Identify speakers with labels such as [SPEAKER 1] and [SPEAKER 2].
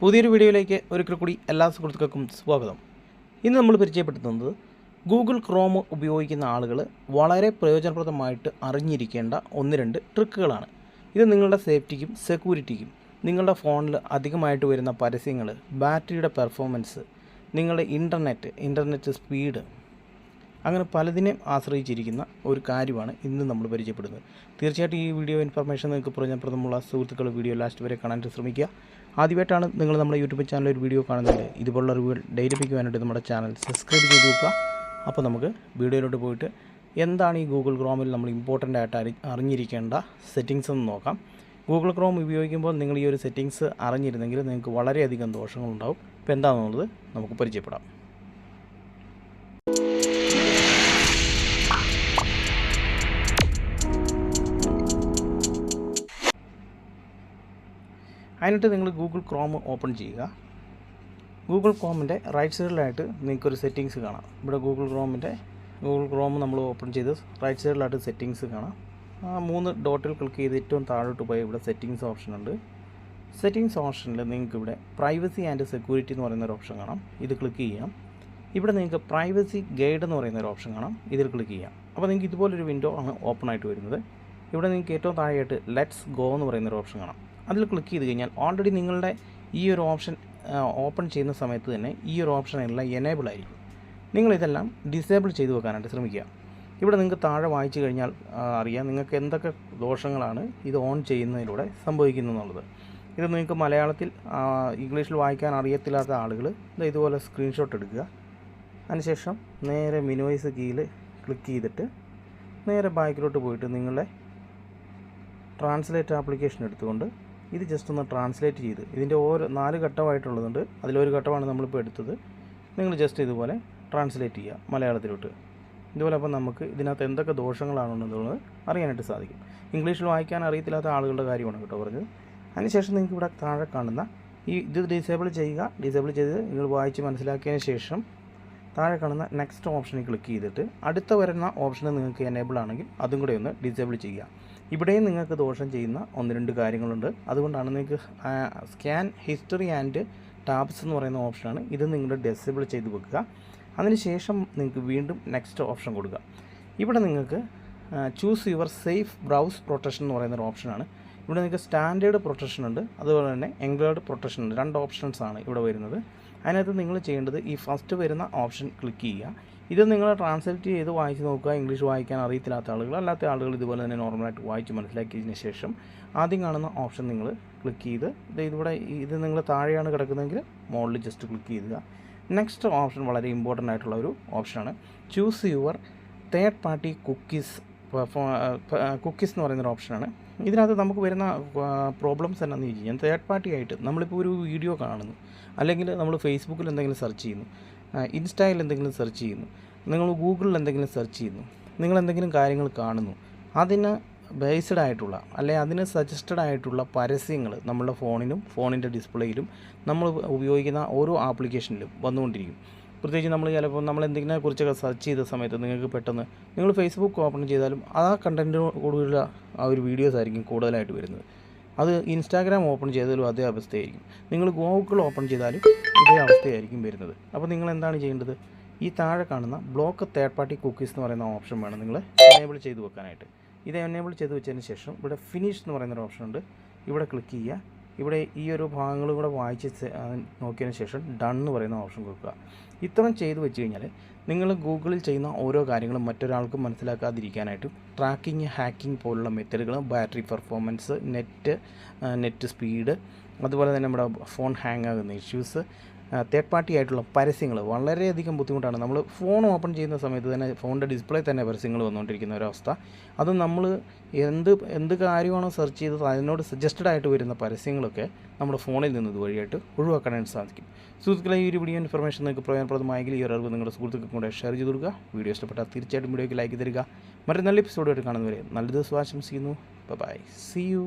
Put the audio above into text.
[SPEAKER 1] പുതിയൊരു വീഡിയോയിലേക്ക് ഒരിക്കൽ കൂടി എല്ലാ സുഹൃത്തുക്കൾക്കും സ്വാഗതം. ഇന്ന് നമ്മൾ പരിചയപ്പെടുത്തുന്നത് ഗൂഗിൾ ക്രോം ഉപയോഗിക്കുന്ന ആളുകൾ വളരെ പ്രയോജനപ്രദമായിട്ട് അറിഞ്ഞിരിക്കേണ്ട ഒന്ന് രണ്ട് ട്രിക്കുകളാണ്. ഇത് നിങ്ങളുടെ സേഫ്റ്റിക്കും സെക്യൂരിറ്റിക്കും നിങ്ങളുടെ ഫോണിൽ അധികമായിട്ട് വരുന്ന പരസ്യങ്ങൾ ബാറ്ററിയുടെ പെർഫോമൻസ് നിങ്ങളുടെ ഇന്റർനെറ്റ് ഇന്റർനെറ്റ് സ്പീഡ് അങ്ങനെ പലതിനെയും ആശ്രയിച്ചിരിക്കുന്ന ഒരു കാര്യമാണ് ഇന്ന് നമ്മൾ പരിചയപ്പെടുന്നത്. തീർച്ചയായിട്ടും ഈ വീഡിയോ ഇൻഫർമേഷൻ നിങ്ങൾക്ക് പ്രയോജനപ്രദമുള്ള സുഹൃത്തുക്കൾ വീഡിയോ ലാസ്റ്റ് വരെ കാണാൻ ശ്രമിക്കുക. ആദ്യമായിട്ടാണ് നിങ്ങൾ നമ്മുടെ യൂട്യൂബ് ചാനൽ ഒരു വീഡിയോ കാണുന്നത് ഇതുപോലുള്ള അറിവുകൾ ഡെയിലി ലഭിക്കുവാനായിട്ട് നമ്മുടെ ചാനൽ സബ്സ്ക്രൈബ് ചെയ്ത് നോക്കുക അപ്പോൾ നമുക്ക് വീഡിയോയിലോട്ട് പോയിട്ട് എന്താണ് ഈ ഗൂഗിൾ ക്രോമിൽ നമ്മൾ ഇമ്പോർട്ടന്റ് ആയിട്ട് അറി അറിഞ്ഞിരിക്കേണ്ട സെറ്റിങ്സ് എന്ന് നോക്കാം. ഗൂഗിൾ ക്രോം ഉപയോഗിക്കുമ്പോൾ നിങ്ങൾ ഈ ഒരു സെറ്റിങ്സ് അറിഞ്ഞിരുന്നെങ്കിൽ നിങ്ങൾക്ക് വളരെയധികം ദോഷങ്ങളുണ്ടാവും. ഇപ്പോൾ എന്താണെന്നുള്ളത് നമുക്ക് പരിചയപ്പെടാം. അതിനായിട്ട് നിങ്ങൾ ഗൂഗിൾ ക്രോം ഓപ്പൺ ചെയ്യുക. ഗൂഗിൾ ക്രോമിന്റെ റൈറ്റ് സൈഡിലായിട്ട് നിങ്ങൾക്കൊരു സെറ്റിങ്സ് കാണാം. ഇവിടെ ഗൂഗിൾ ക്രോമിന്റെ ഗൂഗിൾ ക്രോം നമ്മൾ ഓപ്പൺ ചെയ്ത് റൈറ്റ് സൈഡിലായിട്ട് സെറ്റിങ്സ് കാണാം. ആ മൂന്ന് ഡോട്ടിൽ ക്ലിക്ക് ചെയ്ത് ഏറ്റവും താഴോട്ട് പോയി ഇവിടെ സെറ്റിങ്സ് ഓപ്ഷൻ ഉണ്ട്. സെറ്റിങ്സ് ഓപ്ഷനിൽ നിങ്ങൾക്ക് ഇവിടെ പ്രൈവസി ആൻഡ് സെക്യൂരിറ്റി എന്ന് പറയുന്ന ഒരു ഓപ്ഷൻ കാണാം. ഇത് ക്ലിക്ക് ചെയ്യാം. ഇവിടെ നിങ്ങൾക്ക് പ്രൈവസി ഗൈഡ് എന്ന് പറയുന്ന ഒരു ഓപ്ഷൻ കാണാം. ഇതിൽ ക്ലിക്ക് ചെയ്യാം. അപ്പോൾ നിങ്ങൾക്ക് ഇതുപോലൊരു വിൻഡോ ആണ് ഓപ്പൺ ആയിട്ട് വരുന്നത്. ഇവിടെ നിങ്ങൾക്ക് ഏറ്റവും താഴെയായിട്ട് ലെറ്റ്സ് ഗോ എന്ന് പറയുന്ന ഒരു ഓപ്ഷൻ കാണാം. അതിൽ ക്ലിക്ക് ചെയ്ത് കഴിഞ്ഞാൽ ഓൾറെഡി നിങ്ങളുടെ ഈ ഒരു ഓപ്ഷൻ ഓപ്പൺ ചെയ്യുന്ന സമയത്ത് തന്നെ ഈ ഒരു ഓപ്ഷൻ എല്ലാം എനേബിൾ ആയിരിക്കും. നിങ്ങളിതെല്ലാം ഡിസേബിൾ ചെയ്ത് വെക്കാനായിട്ട് ശ്രമിക്കുക. ഇവിടെ നിങ്ങൾക്ക് താഴെ വായിച്ചു കഴിഞ്ഞാൽ അറിയാം നിങ്ങൾക്ക് എന്തൊക്കെ ദോഷങ്ങളാണ് ഇത് ഓൺ ചെയ്യുന്നതിലൂടെ സംഭവിക്കുന്നത് എന്നുള്ളത് ഇത് നിങ്ങൾക്ക് മലയാളത്തിൽ ഇംഗ്ലീഷിൽ വായിക്കാൻ അറിയത്തില്ലാത്ത ആളുകൾ ഇത് ഇതുപോലെ സ്ക്രീൻഷോട്ട് എടുക്കുക. അതിനുശേഷം നേരെ മിനിമൈസ് കീയിൽ ക്ലിക്ക് ചെയ്തിട്ട് നേരെ ബാക്കിലോട്ട് പോയിട്ട് നിങ്ങളുടെ ട്രാൻസ്ലേറ്റ് ആപ്ലിക്കേഷൻ എടുത്തുകൊണ്ട് ഇത് ജസ്റ്റ് ഒന്ന് ട്രാൻസ്ലേറ്റ് ചെയ്ത്. ഇതിന്റെ ഓരോ നാല് ഘട്ടമായിട്ടുള്ളതുണ്ട്. അതിലൊരു ഘട്ടമാണ് നമ്മളിപ്പോൾ എടുത്തത്. നിങ്ങൾ ജസ്റ്റ് ഇതുപോലെ ട്രാൻസ്ലേറ്റ് ചെയ്യുക മലയാളത്തിലോട്ട്. ഇതുപോലെ അപ്പോൾ നമുക്ക് ഇതിനകത്ത് എന്തൊക്കെ ദോഷങ്ങളാണെന്നുള്ളത് അറിയാനായിട്ട് സാധിക്കും. ഇംഗ്ലീഷിൽ വായിക്കാൻ അറിയത്തില്ലാത്ത ആളുകളുടെ കാര്യമാണ് കേട്ടോ പറഞ്ഞത്. അതിനുശേഷം നിങ്ങൾക്ക് ഇവിടെ താഴെ കാണുന്ന ഈ ഇത് ഡിസേബിൾ ചെയ്യുക. ഡിസേബിൾ ചെയ്ത് നിങ്ങൾ വായിച്ച് മനസ്സിലാക്കിയതിന് ശേഷം താഴെ കാണുന്ന നെക്സ്റ്റ് ഓപ്ഷനിൽ ക്ലിക്ക് ചെയ്തിട്ട് അടുത്ത വരുന്ന ഓപ്ഷൻ നിങ്ങൾക്ക് എനേബിൾ ആണെങ്കിൽ അതും കൂടെ ഒന്ന് ഡിസേബിൾ ചെയ്യുക. ഇവിടെയും നിങ്ങൾക്ക് ദോഷം ചെയ്യുന്ന ഒന്ന് രണ്ട് കാര്യങ്ങളുണ്ട്. അതുകൊണ്ടാണ് നിങ്ങൾക്ക് സ്കാൻ ഹിസ്റ്ററി ആൻഡ് ടാബ്സ് എന്ന് പറയുന്ന ഓപ്ഷനാണ് ഇത് നിങ്ങൾ ഡിസേബിൾ ചെയ്ത് വെക്കുക. അതിനുശേഷം നിങ്ങൾക്ക് വീണ്ടും നെക്സ്റ്റ് ഓപ്ഷൻ കൊടുക്കുക. ഇവിടെ നിങ്ങൾക്ക് choose your safe browse protection എന്ന് പറയുന്ന ഒരു ഓപ്ഷനാണ് ഇവിടെ നിങ്ങൾക്ക് സ്റ്റാൻഡേർഡ് പ്രൊട്ടക്ഷൻ ഉണ്ട്. അതുപോലെ തന്നെ എൻഗ്ലേർഡ് പ്രൊട്ടക്ഷൻ ഉണ്ട്. രണ്ട് ഓപ്ഷൻസ് ആണ് ഇവിടെ വരുന്നത്. അതിനകത്ത് നിങ്ങൾ ചെയ്യേണ്ടത് ഈ ഫസ്റ്റ് വരുന്ന ഓപ്ഷൻ ക്ലിക്ക് ചെയ്യുക. ഇത് നിങ്ങൾ ട്രാൻസ്ലേറ്റ് ചെയ്ത് വായിച്ച് നോക്കുക. ഇംഗ്ലീഷ് വായിക്കാൻ അറിയത്തില്ലാത്ത ആളുകൾ അല്ലാത്ത ആളുകൾ ഇതുപോലെ തന്നെ നോർമലായിട്ട് വായിച്ച് മനസ്സിലാക്കിയതിന് ശേഷം ആദ്യം കാണുന്ന ഓപ്ഷൻ നിങ്ങൾ ക്ലിക്ക് ചെയ്ത് ഇത് ഇവിടെ ഇത് നിങ്ങൾ താഴെയാണ് കിടക്കുന്നതെങ്കിൽ മുകളിൽ ജസ്റ്റ് ക്ലിക്ക് ചെയ്യുക. നെക്സ്റ്റ് ഓപ്ഷൻ വളരെ ഇമ്പോർട്ടന്റ് ആയിട്ടുള്ള ഒരു ഓപ്ഷനാണ് choose your third party cookies cookies എന്ന് പറയുന്നൊരു ഓപ്ഷനാണ് ഇതിനകത്ത് നമുക്ക് വരുന്ന പ്രോബ്ലംസ് എന്നാന്ന് ചോദിച്ചു കഴിഞ്ഞാൽ തേർഡ് പാർട്ടി ആയിട്ട് നമ്മളിപ്പോൾ ഒരു വീഡിയോ കാണുന്നു. അല്ലെങ്കിൽ നമ്മൾ ഫേസ്ബുക്കിൽ എന്തെങ്കിലും സെർച്ച് ചെയ്യുന്നു. ഇൻസ്റ്റയിൽ എന്തെങ്കിലും സെർച്ച് ചെയ്യുന്നു. നിങ്ങൾ ഗൂഗിളിൽ എന്തെങ്കിലും സെർച്ച് ചെയ്യുന്നു. നിങ്ങൾ എന്തെങ്കിലും കാര്യങ്ങൾ കാണുന്നു. അതിന് ബേസ്ഡ് ആയിട്ടുള്ള അല്ലെങ്കിൽ അതിന് സജസ്റ്റഡ് ആയിട്ടുള്ള പരസ്യങ്ങൾ നമ്മുടെ ഫോണിലും ഫോണിന്റെ ഡിസ്പ്ലേയിലും നമ്മൾ ഉപയോഗിക്കുന്ന ഓരോ ആപ്ലിക്കേഷനിലും വന്നുകൊണ്ടിരിക്കും. പ്രത്യേകിച്ച് നമ്മൾ ചിലപ്പോൾ നമ്മൾ എന്തെങ്കിലും കുറിച്ചൊക്കെ സെർച്ച് ചെയ്ത സമയത്ത് നിങ്ങൾക്ക് പെട്ടെന്ന് നിങ്ങൾ ഫേസ്ബുക്ക് ഓപ്പൺ ചെയ്താലും ആ കണ്ടന്റിനോടുകൂടിയുള്ള ആ ഒരു വീഡിയോസ് ആയിരിക്കും കൂടുതലായിട്ട് വരുന്നത്. അത് ഇൻസ്റ്റാഗ്രാം ഓപ്പൺ ചെയ്താലും അതേ അവസ്ഥയായിരിക്കും. നിങ്ങൾ ഗൂഗിൾ ഓപ്പൺ ചെയ്താലും ഇതേ അവസ്ഥയായിരിക്കും വരുന്നത്. അപ്പോൾ നിങ്ങൾ എന്താണ് ചെയ്യേണ്ടത്? ഈ താഴെ കാണുന്ന ബ്ലോക്ക് തേർഡ് പാർട്ടി കുക്കീസ് എന്ന് പറയുന്ന ഓപ്ഷൻ വേണം നിങ്ങൾ എനേബിൾ ചെയ്ത് വെക്കാനായിട്ട്. ഇത് എനേബിൾ ചെയ്ത് വെച്ചതിന് ശേഷം ഇവിടെ ഫിനിഷ് എന്ന് പറയുന്നൊരു ഓപ്ഷൻ ഉണ്ട്. ഇവിടെ ക്ലിക്ക് ചെയ്യുക. ഇവിടെ ഈ ഒരു ഭാഗങ്ങൾ കൂടെ വായിച്ച് നോക്കിയതിന് ശേഷം ഡൺ എന്ന് പറയുന്ന ഓപ്ഷൻ കൊടുക്കുക. ഇത്രയും ചെയ്തു വെച്ച് കഴിഞ്ഞാൽ നിങ്ങൾ ഗൂഗിളിൽ ചെയ്യുന്ന ഓരോ കാര്യങ്ങളും മറ്റൊരാൾക്ക് മനസ്സിലാക്കാതിരിക്കാനായിട്ടും ട്രാക്കിംഗ് ഹാക്കിംഗ് പോലുള്ള മെത്തേഡുകൾ battery performance net net speed അതുപോലെ തന്നെ നമ്മുടെ ഫോൺ ഹാങ് ആകുന്ന ഇഷ്യൂസ് തേർഡ് പാർട്ടി ആയിട്ടുള്ള പരസ്യങ്ങൾ വളരെയധികം ബുദ്ധിമുട്ടാണ്. നമ്മൾ ഫോൺ ഓപ്പൺ ചെയ്യുന്ന സമയത്ത് തന്നെ ഫോണിന്റെ ഡിസ്പ്ലേ തന്നെ പരസ്യങ്ങൾ വന്നുകൊണ്ടിരിക്കുന്ന ഒരവസ്ഥ. അത് നമ്മൾ എന്ത് എന്ത് കാര്യമാണോ സെർച്ച് ചെയ്തത് അതിനോട് സജസ്റ്റഡ് ആയിട്ട് വരുന്ന പരസ്യങ്ങളൊക്കെ നമ്മുടെ ഫോണിൽ നിന്ന് ഇതുവഴിയായിട്ട് ഒഴിവാക്കാനായിട്ട് സാധിക്കും. സുഹൃത്തുക്കളെ ഈ ഒരു വീഡിയോ ഇൻഫർമേഷൻ നിങ്ങൾക്ക് പ്രയോജനപ്രദമായെങ്കിൽ ഈ ഒരു അറിവ് നിങ്ങളുടെ സുഹൃത്തുക്കൾക്ക് കൂടെ ഷെയർ ചെയ്ത് കൊടുക്കുക. വീഡിയോ ഇഷ്ടപ്പെട്ടാൽ തീർച്ചയായിട്ടും വീഡിയോയ്ക്ക് ലൈക്ക് തരിക. മറ്റൊരു നല്ല എപ്പിസോഡായിട്ട് കാണുന്നവരെ നല്ല ദിവസം ആശംസിക്കുന്നു. By C U